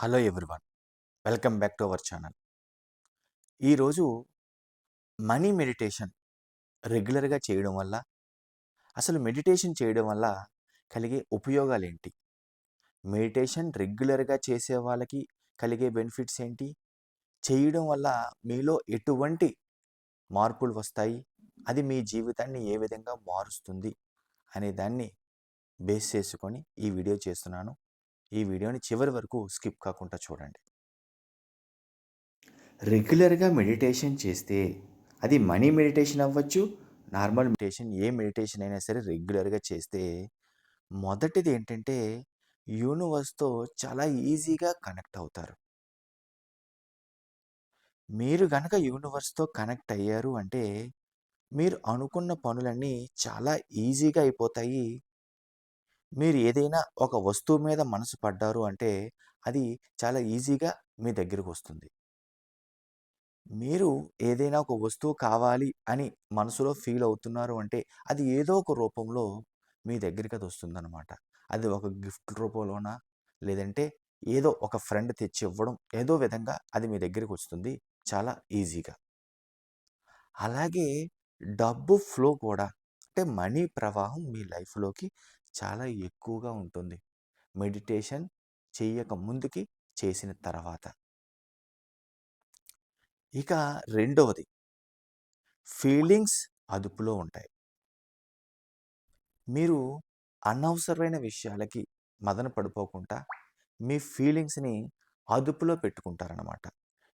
Hello everyone. Welcome back to our channel. ఈరోజు money meditation రెగ్యులర్గా చేయడం వల్ల అసలు మెడిటేషన్ చేయడం వల్ల కలిగే ఉపయోగాలు ఏంటి మెడిటేషన్ రెగ్యులర్గా చేసే వాళ్ళకి కలిగే బెనిఫిట్స్ ఏంటి? చేయడం వల్ల మీలో ఎటువంటి మార్పులు వస్తాయి? అది మీ జీవితాన్ని ఏ విధంగా మారుస్తుంది? అనే దాన్ని బేస్ చేసుకొని ఈ వీడియో చేస్తున్నాను. ఈ వీడియోని చివరి వరకు స్కిప్ కాకుండా చూడండి. రెగ్యులర్గా మెడిటేషన్ చేస్తే అది మనీ మెడిటేషన్ అవ్వచ్చు నార్మల్ మెడిటేషన్ ఏ మెడిటేషన్ అయినా సరే రెగ్యులర్గా చేస్తే మొదటిది ఏంటంటే యూనివర్స్తో చాలా ఈజీగా కనెక్ట్ అవుతారు. మీరు గనక యూనివర్స్తో కనెక్ట్ అయ్యారు అంటే మీరు అనుకున్న పనులన్నీ చాలా ఈజీగా అయిపోతాయి. మీరు ఏదైనా ఒక వస్తువు మీద మనసు పడ్డారు అంటే అది చాలా ఈజీగా మీ దగ్గరకు వస్తుంది. మీరు ఏదైనా ఒక వస్తువు కావాలి అని మనసులో ఫీల్ అవుతున్నారు అంటే అది ఏదో ఒక రూపంలో మీ దగ్గరికి అది వస్తుందన్నమాట. అది ఒక గిఫ్ట్ రూపంలోనా? లేదంటే ఏదో ఒక ఫ్రెండ్ తెచ్చి ఇవ్వడం ఏదో విధంగా అది మీ దగ్గరికి వస్తుంది చాలా ఈజీగా. అలాగే డబ్బు ఫ్లో కూడా అంటే మనీ ప్రవాహం మీ లైఫ్లోకి చాలా ఎక్కువగా ఉంటుంది. మెడిటేషన్ చేయక ముందుకి చేసిన తర్వాత. ఇక రెండవది. ఫీలింగ్స్ అదుపులో ఉంటాయి. మీరు అనవసరమైన విషయాలకి మదన పడిపోకుండా మీ ఫీలింగ్స్ని అదుపులో పెట్టుకుంటారనమాట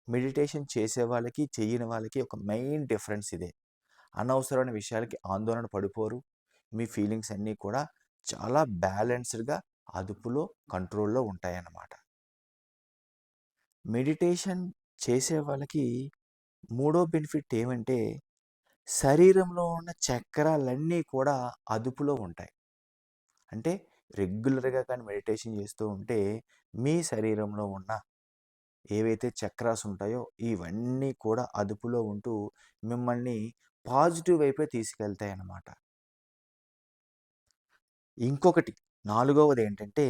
మెడిటేషన్ చేసే వాళ్ళకి చేయని వాళ్ళకి ఒక మెయిన్ డిఫరెన్స్ ఇదే. అనవసరమైన విషయాలకి ఆందోళన పడిపోరు. మీ ఫీలింగ్స్ అన్నీ కూడా చాలా బ్యాలెన్స్డ్గా అదుపులో కంట్రోల్లో ఉంటాయన్నమాట. మెడిటేషన్ చేసే వాళ్ళకి మూడో బెనిఫిట్ ఏమంటే శరీరంలో ఉన్న చక్రాలన్నీ కూడా అదుపులో ఉంటాయి. అంటే రెగ్యులర్గా కానీ మెడిటేషన్ చేస్తూ ఉంటే మీ శరీరంలో ఉన్న ఏవైతే చక్రాస్ ఉంటాయో ఇవన్నీ కూడా అదుపులో ఉంటూ మిమ్మల్ని పాజిటివ్ వైపే తీసుకెళ్తాయి అన్నమాట ఇంకొకటి నాలుగవది ఏంటంటే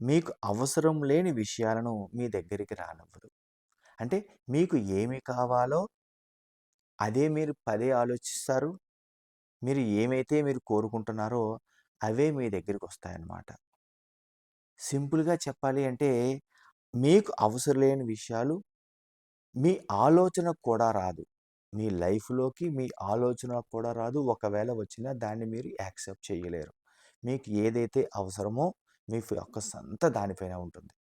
మీకు అవసరం లేని విషయాలను మీ దగ్గరికి రానివ్వదు. అంటే మీకు ఏమి కావాలో అదే మీరు పదే ఆలోచిస్తారు. మీరు ఏమైతే మీరు కోరుకుంటున్నారో అవే మీ దగ్గరికి వస్తాయన్నమాట సింపుల్గా చెప్పాలి అంటే మీకు అవసరం లేని విషయాలు మీ ఆలోచన కూడా రాదు. మీ లైఫ్లోకి మీ ఆలోచన కూడా రాదు. ఒకవేళ వచ్చినా దాన్ని మీరు యాక్సెప్ట్ చేయలేరు. మీకు ఏదైతే అవసరమో మీ యొక్క సంత దానిపైన ఉంటుంది.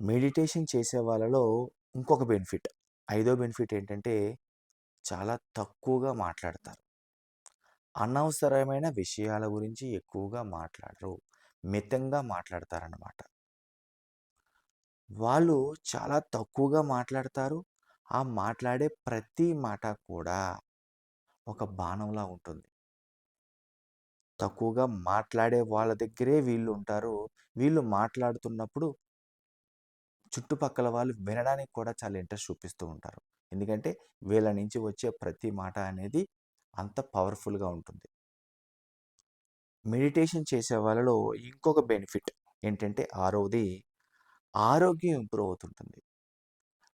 మెడిటేషన్ చేసే వాళ్ళలో ఇంకొక బెనిఫిట్. ఐదో బెనిఫిట్ ఏంటంటే చాలా తక్కువగా మాట్లాడతారు. అనవసరమైన విషయాల గురించి ఎక్కువగా మాట్లాడరు. మితంగా మాట్లాడతారన్నమాట. వాళ్ళు చాలా తక్కువగా మాట్లాడతారు. ఆ మాట్లాడే ప్రతి మాట కూడా ఒక బాణంలా ఉంటుంది. తక్కువగా మాట్లాడే వాళ్ళ దగ్గరే వీళ్ళు ఉంటారు. వీళ్ళు మాట్లాడుతున్నప్పుడు చుట్టుపక్కల వాళ్ళు వినడానికి కూడా చాలా ఇంట్రెస్ట్ చూపిస్తూ ఉంటారు. ఎందుకంటే వీళ్ళ నుంచి వచ్చే ప్రతి మాట అనేది అంత పవర్ఫుల్గా ఉంటుంది. మెడిటేషన్ చేసే వాళ్ళలో ఇంకొక బెనిఫిట్ ఏంటంటే ఆరోది ఆరోగ్యం ఇంప్రూవ్ అవుతుంటుంది.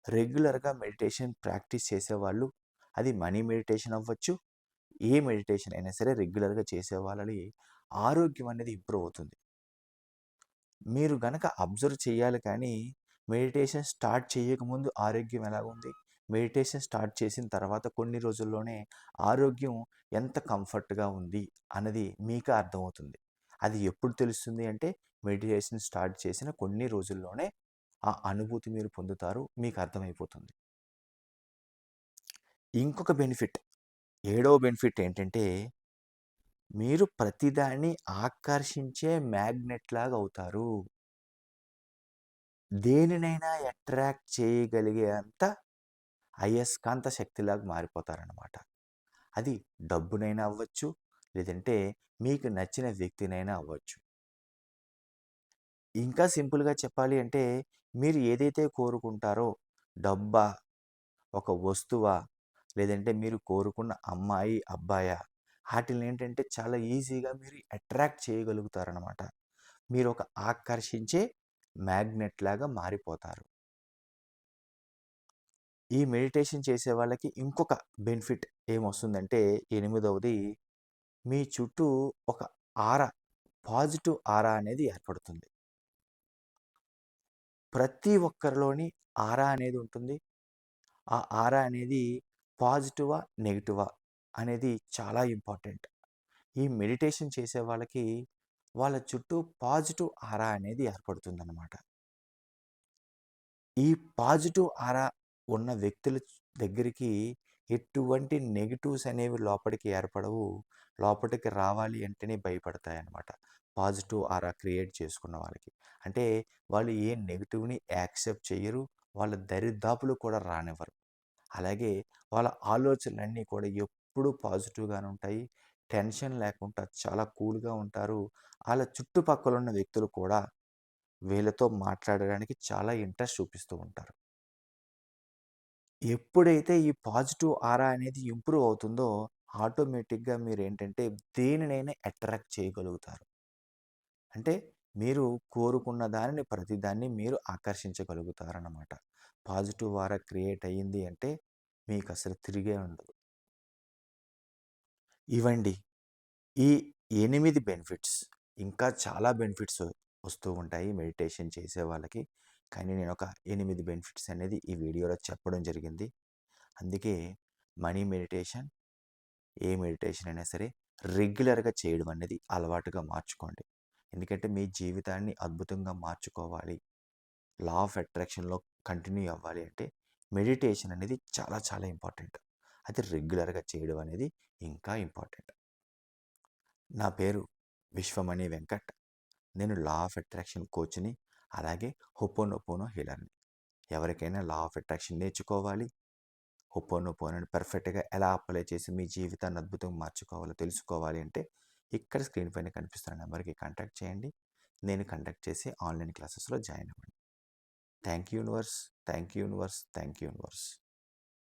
రెగ్యులర్గా మెడిటేషన్ ప్రాక్టీస్ చేసేవాళ్ళు అది మనీ మెడిటేషన్ అవ్వచ్చు ఏ మెడిటేషన్ అయినా సరే రెగ్యులర్గా చేసే వాళ్ళని ఆరోగ్యం అనేది ఇంప్రూవ్ అవుతుంది. మీరు గనక అబ్జర్వ్ చేయాలి కానీ మెడిటేషన్ స్టార్ట్ చేయకముందు ఆరోగ్యం ఎలా ఉంది మెడిటేషన్ స్టార్ట్ చేసిన తర్వాత కొన్ని రోజుల్లోనే ఆరోగ్యం ఎంత కంఫర్ట్గా ఉంది అన్నది మీకు అర్థమవుతుంది. అది ఎప్పుడు తెలుస్తుంది అంటే మెడిటేషన్ స్టార్ట్ చేసిన కొన్ని రోజుల్లోనే ఆ అనుభూతి మీరు పొందుతారు మీకు అర్థమైపోతుంది. ఇంకొక బెనిఫిట్. ఏడో బెనిఫిట్ ఏంటంటే మీరు ప్రతిదాన్ని ఆకర్షించే మ్యాగ్నెట్ లాగా అవుతారు. దేనినైనా అట్రాక్ట్ చేయగలిగే అంత అయస్కాంత శక్తిలాగా మారిపోతారనమాట అది డబ్బునైనా అవ్వచ్చు లేదంటే మీకు నచ్చిన వ్యక్తినైనా అవ్వచ్చు. ఇంకా సింపుల్గా చెప్పాలి అంటే మీరు ఏదైతే కోరుకుంటారో డబ్బా ఒక వస్తువా లేదంటే మీరు కోరుకున్న అమ్మాయి అబ్బాయా? వాటిని ఏంటంటే చాలా ఈజీగా మీరు అట్రాక్ట్ చేయగలుగుతారనమాట. మీరు ఒక ఆకర్షించే మ్యాగ్నెట్ లాగా మారిపోతారు. ఈ మెడిటేషన్ చేసే వాళ్ళకి ఇంకొక బెనిఫిట్ ఏమొస్తుందంటే ఎనిమిదవది మీ చుట్టూ ఒక ఆర పాజిటివ్ ఆరా అనేది ఏర్పడుతుంది. ప్రతి ఒక్కరిలోని ఆరా అనేది ఉంటుంది. ఆ ఆరా అనేది పాజిటివా నెగిటివా అనేది చాలా ఇంపార్టెంట్. ఈ మెడిటేషన్ చేసే వాళ్ళకి వాళ్ళ చుట్టూ పాజిటివ్ ఆరా అనేది ఏర్పడుతుందన్నమాట. ఈ పాజిటివ్ ఆరా ఉన్న వ్యక్తుల దగ్గరికి ఎటువంటి నెగిటివ్స్ అనేవి లోపలికి ఏర్పడవు. లోపలికి రావాలి అంటేనే భయపడతాయి అన్నమాట పాజిటివ్ ఆరా క్రియేట్ చేసుకున్న వాళ్ళకి. అంటే వాళ్ళు ఏ నెగిటివ్ని యాక్సెప్ట్ చేయరు. వాళ్ళ దరిదాపులు కూడా రానివ్వరు. అలాగే వాళ్ళ ఆలోచనలన్నీ కూడా ఎప్పుడూ పాజిటివ్గానే ఉంటాయి. టెన్షన్ లేకుండా చాలా కూల్గా ఉంటారు. వాళ్ళ చుట్టుపక్కల ఉన్న వ్యక్తులు కూడా వీళ్ళతో మాట్లాడడానికి చాలా ఇంట్రెస్ట్ చూపిస్తూ ఉంటారు. ఎప్పుడైతే ఈ పాజిటివ్ ఆరా అనేది ఇంప్రూవ్ అవుతుందో ఆటోమేటిక్గా మీరు ఏంటంటే దేనినైనా అట్రాక్ట్ చేయగలుగుతారు. అంటే మీరు కోరుకున్న దానిని ప్రతిదాన్ని మీరు ఆకర్షించగలుగుతారన్నమాట. పాజిటివ్ వారా క్రియేట్ అయ్యింది అంటే మీకు అసలు తిరిగే ఉండదు. ఇవండి ఈ ఎనిమిది బెనిఫిట్స్ ఇంకా చాలా బెనిఫిట్స్ వస్తూ ఉంటాయి మెడిటేషన్ చేసే వాళ్ళకి. కానీ నేను ఒక ఎనిమిది బెనిఫిట్స్ అనేది ఈ వీడియోలో చెప్పడం జరిగింది. అందుకే మనీ మెడిటేషన్ ఏ మెడిటేషన్ అయినా సరే రెగ్యులర్గా చేయడం అనేది అలవాటుగా మార్చుకోండి. ఎందుకంటే మీ జీవితాన్ని అద్భుతంగా మార్చుకోవాలి. లా ఆఫ్ అట్రాక్షన్లో కంటిన్యూ అవ్వాలి అంటే మెడిటేషన్ అనేది చాలా చాలా ఇంపార్టెంట్. అది రెగ్యులర్గా చేయడం అనేది ఇంకా ఇంపార్టెంట్. నా పేరు విశ్వమణి వెంకట్. నేను లా ఆఫ్ అట్రాక్షన్ కోచ్ని అలాగే హొపోనొపోనో హీలర్ని. ఎవరికైనా లా ఆఫ్ అట్రాక్షన్ నేర్చుకోవాలి. హొపోనొపోనోని పర్ఫెక్ట్గా ఎలా అప్లై చేసి మీ జీవితాన్ని అద్భుతంగా మార్చుకోవాలో తెలుసుకోవాలి అంటే ఇక్కడ స్క్రీన్ పైన కనిపిస్తున్న నెంబర్కి కాంటాక్ట్ చేయండి. నేను కండక్ట్ చేసి ఆన్లైన్ క్లాసెస్లో జాయిన్ అవ్వండి. Thank you universe thank you universe thank you universe.